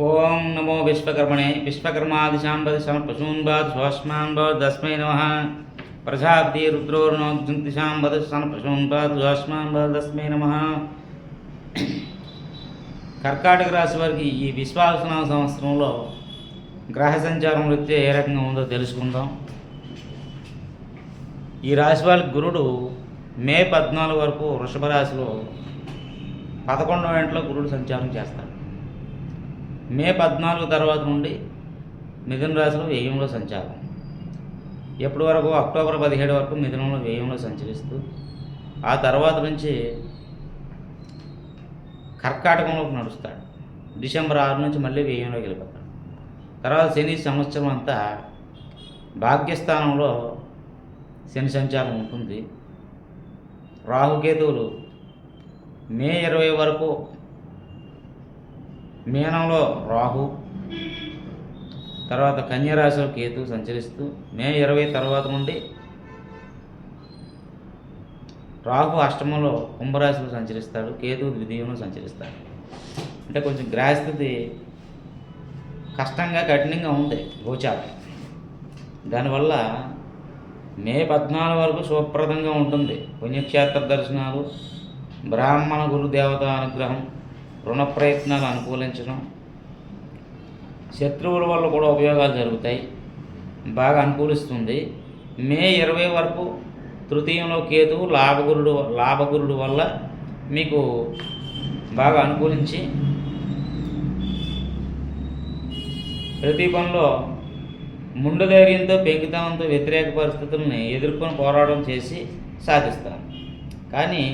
ఓం నమో విశ్వకర్మణే విశ్వకర్మాదిశాంబది సమర్పశూన్బాద్ స్వస్మాన్బాద్ తస్మై నమ. ప్రజాపతి రుద్రోర్ణోగ్జంతిశాంబద సమర్పశూన్బాద్ స్వస్మాన్బాద్ తస్మై నమ. కర్కాటక రాశి వారికి ఈ విశ్వాసన సంవత్సరంలో గ్రహ సంచారం వృత్తి ఏ రకంగా ఉందో తెలుసుకుందాం. ఈ రాశి వాళ్ళకి గురుడు మే పద్నాలుగు వరకు వృషభ రాశిలో పదకొండవ ఇంట్లో గురుడు సంచారం చేస్తాడు. మే పద్నాలుగు తర్వాత నుండి మిథున రాశిలో వ్యయంలో సంచారం. ఎప్పటి వరకు? అక్టోబర్ పదిహేడు వరకు మిథునంలో వ్యయంలో సంచరిస్తూ ఆ తర్వాత నుంచి కర్కాటకంలోకి నడుస్తాడు. డిసెంబర్ ఆరు నుంచి మళ్ళీ వ్యయంలోకి వెళ్ళిపోతాడు. తర్వాత శని సంవత్సరం అంతా భాగ్యస్థానంలో శని సంచారం ఉంటుంది. రాహుకేతువులు మే ఇరవై వరకు మీనంలో రాహు తర్వాత కన్యరాశిలో కేతు సంచరిస్తూ మే ఇరవై తర్వాత నుండి రాహు అష్టమంలో కుంభరాశిలో సంచరిస్తాడు కేతు ద్వితీయంలో సంచరిస్తాడు. అంటే కొంచెం గ్రహస్థితి కష్టంగా కఠినంగా ఉంది గోచారం. దానివల్ల మే పద్నాలుగు వరకు శుభప్రదంగా ఉంటుంది. పుణ్యక్షేత్ర దర్శనాలు బ్రాహ్మణ గురు దేవత అనుగ్రహం రుణ ప్రయత్నాలు అనుకూలించడం. శత్రువుల వల్ల కూడా ఉపయోగాలు జరుగుతాయి. బాగా అనుకూలిస్తుంది. మే ఇరవై వరకు తృతీయంలో కేతువు లాభగురుడు లాభగురుడు వల్ల మీకు బాగా అనుకూలించి ప్రతి పనిలో ముందు ధైర్యంతో పెంకితనంతో వ్యతిరేక పరిస్థితుల్ని ఎదుర్కొని పోరాటం చేసి సాధిస్తారు. కానీ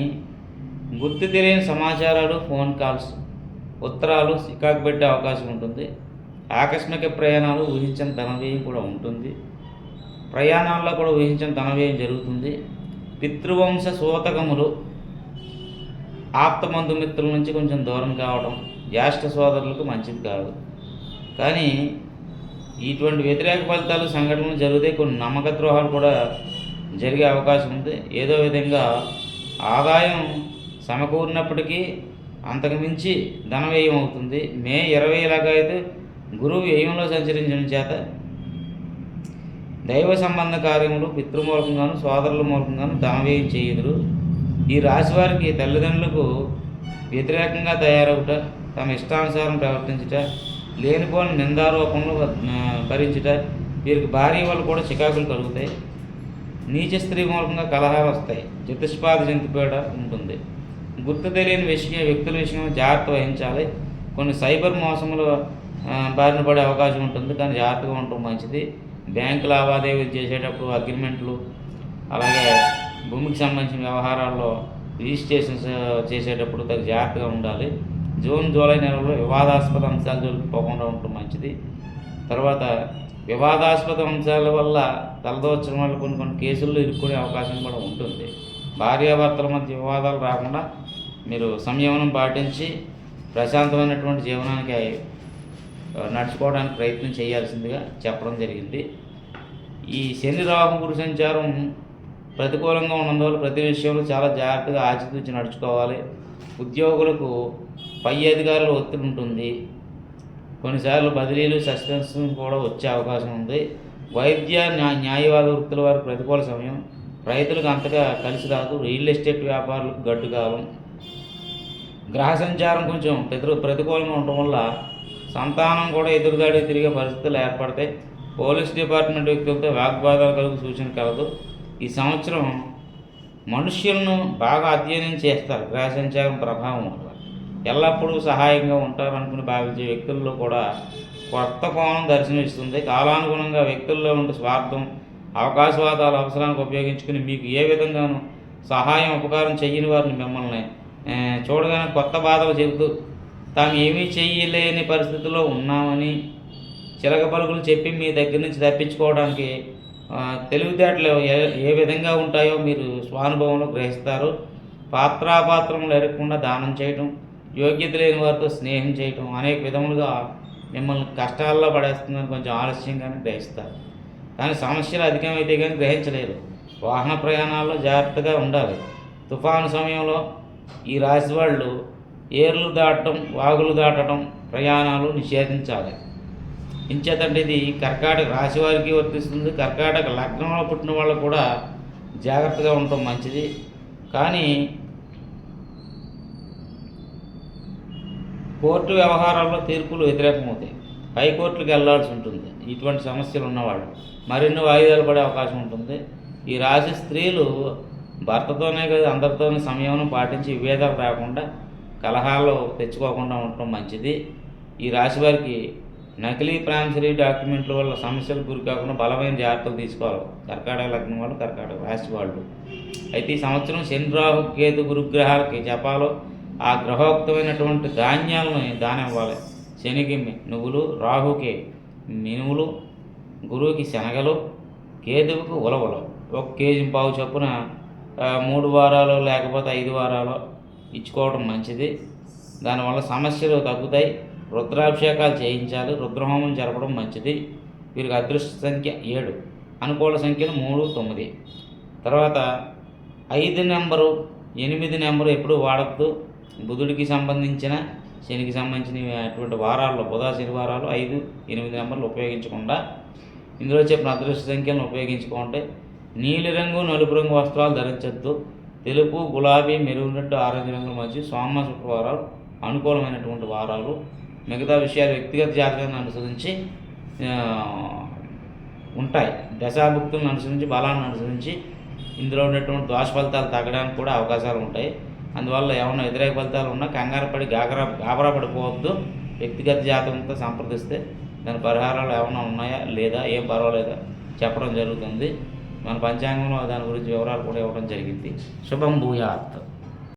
గుర్తు తెలియని సమాచారాలు ఫోన్ కాల్స్ ఉత్తరాలు సికాకు పెట్టే అవకాశం ఉంటుంది. ఆకస్మిక ప్రయాణాలు ఊహించని ధనవ్యయం కూడా ఉంటుంది. ప్రయాణాల్లో కూడా ఊహించని ధనవ్యయం జరుగుతుంది. పితృవంశ సూతకములు ఆప్తబంధుమిత్రుల నుంచి కొంచెం దూరం కావడం జ్యేష్ఠ సోదరులకు మంచిది కాదు. కానీ ఇటువంటి వ్యతిరేక ఫలితాలు సంఘటనలు జరిగితే కొన్ని నమ్మక ద్రోహాలు కూడా జరిగే అవకాశం ఉంది. ఏదో విధంగా ఆదాయం సమకూరినప్పటికీ అంతకుమించి ధన వ్యయం అవుతుంది. మే ఇరవై లాగా అయితే గురువు వ్యయంలో సంచరించడం చేత దైవ సంబంధ కార్యములు పితృమూలకంగాను సోదరుల మూలకంగాను ధన వ్యయం చేయుదురు. ఈ రాశి వారికి తల్లిదండ్రులకు వ్యతిరేకంగా తయారవుట తమ ఇష్టానుసారం ప్రవర్తించుట లేనిపోని నిందారూపంలో భరించుట వీరికి భార్య వాళ్ళు కూడా చికాకులు కలుగుతాయి. నీచ స్త్రీ మూలకంగా కలహాలు వస్తాయి. చతుష్పాద జంతుపేడ ఉంటుంది. గుర్తు తెలియని విషయం వ్యక్తుల విషయంలో జాగ్రత్త వహించాలి. కొన్ని సైబర్ మోసములు బారిన పడే అవకాశం ఉంటుంది. కానీ జాగ్రత్తగా ఉండటం మంచిది. బ్యాంకు లావాదేవీలు చేసేటప్పుడు అగ్రిమెంట్లు అలాగే భూమికి సంబంధించిన వ్యవహారాల్లో రిజిస్ట్రేషన్స్ చేసేటప్పుడు తగ్గ జాగ్రత్తగా ఉండాలి. జూన్ జూలై నెలలో వివాదాస్పద అంశాలు జోలిపోకుండా ఉండటం మంచిది. తర్వాత వివాదాస్పద అంశాల వల్ల తలదోచడం వల్ల కొన్ని కొన్ని కేసుల్లో ఇరుక్కునే అవకాశం కూడా ఉంటుంది. భార్యాభర్తల మధ్య వివాదాలు రాకుండా మీరు సంయమనం పాటించి ప్రశాంతమైనటువంటి జీవనానికి నడుచుకోవడానికి ప్రయత్నం చేయాల్సిందిగా చెప్పడం జరిగింది. ఈ శని రాహు గురు సంచారం ప్రతికూలంగా ఉన్నందువల్ల ప్రతి విషయంలో చాలా జాగ్రత్తగా ఆచితూచి నడుచుకోవాలి. ఉద్యోగులకు పై అధికారుల ఒత్తిడి ఉంటుంది. కొన్నిసార్లు బదిలీలు సస్పెన్స్ కూడా వచ్చే అవకాశం ఉంది. వైద్య న్యాయవాద వృత్తుల వారికి ప్రతికూల సమయం రైతులకు అంతగా కలిసి రాదు. రియల్ ఎస్టేట్ వ్యాపారులకు గడ్డు కాలం. గ్రహ సంచారం కొంచెం ప్రతి ప్రతికూలంగా ఉండటం వల్ల సంతానం కూడా ఎదురుదాడి తిరిగే పరిస్థితులు ఏర్పడతాయి పోలీస్ డిపార్ట్మెంట్ వ్యక్తులతో వాగ్వాదాలు కలుగు సూచన కలదు. ఈ సంవత్సరం మనుష్యులను బాగా అధ్యయనం చేస్తారు. గ్రహ సంచారం ప్రభావం వల్ల. ఎల్లప్పుడూ సహాయంగా ఉంటారనుకుని భావించే వ్యక్తుల్లో కూడా కొత్త కోణం దర్శనమిస్తుంది. కాలానుగుణంగా వ్యక్తుల్లో ఉండే స్వార్థం అవకాశవాదాల అవసరానికి ఉపయోగించుకుని మీకు ఏ విధంగానూ సహాయం ఉపకారం చెయ్యని వారిని మిమ్మల్ని చూడగానే కొత్త బాధలు చెబుతూ తాము ఏమీ చెయ్యలేని పరిస్థితిలో ఉన్నామని చిలక పలుకులు చెప్పి మీ దగ్గర నుంచి తప్పించుకోవడానికి తెలివితేటలు ఏ ఏ విధంగా ఉంటాయో మీరు స్వానుభవంలో గ్రహిస్తారు. పాత్రాపాత్రములు ఎరగకుండా దానం చేయటం యోగ్యత లేని వారితో స్నేహం చేయటం అనేక విధములుగా మిమ్మల్ని కష్టాల్లో పడేస్తుందని కొంచెం ఆలస్యంగానే గ్రహిస్తారు. కానీ సమస్యలు అధికమైతే కానీ గ్రహించలేరు. వాహన ప్రయాణాల్లో జాగ్రత్తగా ఉండాలి. తుఫాను సమయంలో ఈ రాశి వాళ్ళు ఏర్లు దాటడం వాగులు దాటడం ప్రయాణాలు నిషేధించాలి. ఇంచేతంటే ఇది కర్కాటక రాశి వారికి వర్తిస్తుంది. కర్కాటక లగ్నంలో పుట్టిన వాళ్ళు కూడా జాగ్రత్తగా ఉండటం మంచిది. కానీ కోర్టు వ్యవహారాల్లో తీర్పులు వ్యతిరేకమవుతాయి. పైకోర్టులకు వెళ్ళాల్సి ఉంటుంది. ఇటువంటి సమస్యలు ఉన్నవాళ్ళు. మరిన్ని వాయిదాలు పడే అవకాశం ఉంటుంది. ఈ రాశి స్త్రీలు భర్తతోనే కదా అందరితోనే సమయం పాటించి విభేదాలు రాకుండా కలహాలు తెచ్చుకోకుండా ఉండటం మంచిది. ఈ రాశి వారికి నకిలీ ప్రామిసరీ డాక్యుమెంట్ల వల్ల సమస్యలు గురి కాకుండా బలమైన జాగ్రత్తలు తీసుకోవాలి. కర్కాటక లగ్నం వాళ్ళు కర్కాటక రాశి వాళ్ళు. అయితే ఈ సంవత్సరం శని రాహు కేతు గురుగ్రహాలకి జపాలో ఆ గ్రహోక్తమైనటువంటి ధాన్యాలను దానం ఇవ్వాలి. శనికి మి- నువ్వులు రాహుకి మినుములు గురువుకి శనగలు కేతువుకు ఉలవలు. ఒక కేజీ పావు చొప్పున మూడు వారాలు లేకపోతే ఐదు వారాలు ఇచ్చుకోవడం మంచిది. దానివల్ల సమస్యలు తగ్గుతాయి. రుద్రాభిషేకాలు చేయించాలి. రుద్రహోమం జరపడం మంచిది. వీరికి అదృష్ట సంఖ్య ఏడు. అనుకూల సంఖ్యలు మూడు తొమ్మిది. తర్వాత ఐదు నెంబరు ఎనిమిది నెంబరు ఎప్పుడు వాడద్దు. బుధుడికి సంబంధించిన శనికి సంబంధించిన అటువంటి వారాల్లో బుధ శనివారాలు ఐదు ఎనిమిది నెంబర్లు ఉపయోగించకుండా ఇందులో చెప్పిన అదృష్ట సంఖ్యలను ఉపయోగించుకుంటే నీలిరంగు నలుపు రంగు వస్త్రాలు ధరించద్దు. తెలుపు గులాబీ మెరూన్ రెడ్ ఆరెంజ్ రంగుల మధ్య సోమ శుక్రవారాలు అనుకూలమైనటువంటి వారాలు. మిగతా విషయాలు వ్యక్తిగత జాతకాన్ని అనుసరించి ఉంటాయి. దశాభుక్తులను అనుసరించి బలాన్ని అనుసరించి ఇందులో ఉన్నటువంటి దోష ఫలితాలు తగ్గడానికి కూడా అవకాశాలు ఉంటాయి. అందువల్ల ఏమైనా వ్యతిరేక ఫలితాలు ఉన్నా కంగారు పడి గాబరా గాబరా పడిపోవద్దు. వ్యక్తిగత జాతకంతో సంప్రదిస్తే దాని పరిహారాలు ఏమైనా ఉన్నాయా? లేదా? ఏం పర్వాలేదా? చెప్పడం జరుగుతుంది. మన పంచాంగంలో దాని గురించి వివరాలు కూడా ఇవ్వడం జరిగింది. శుభం భూయాత్.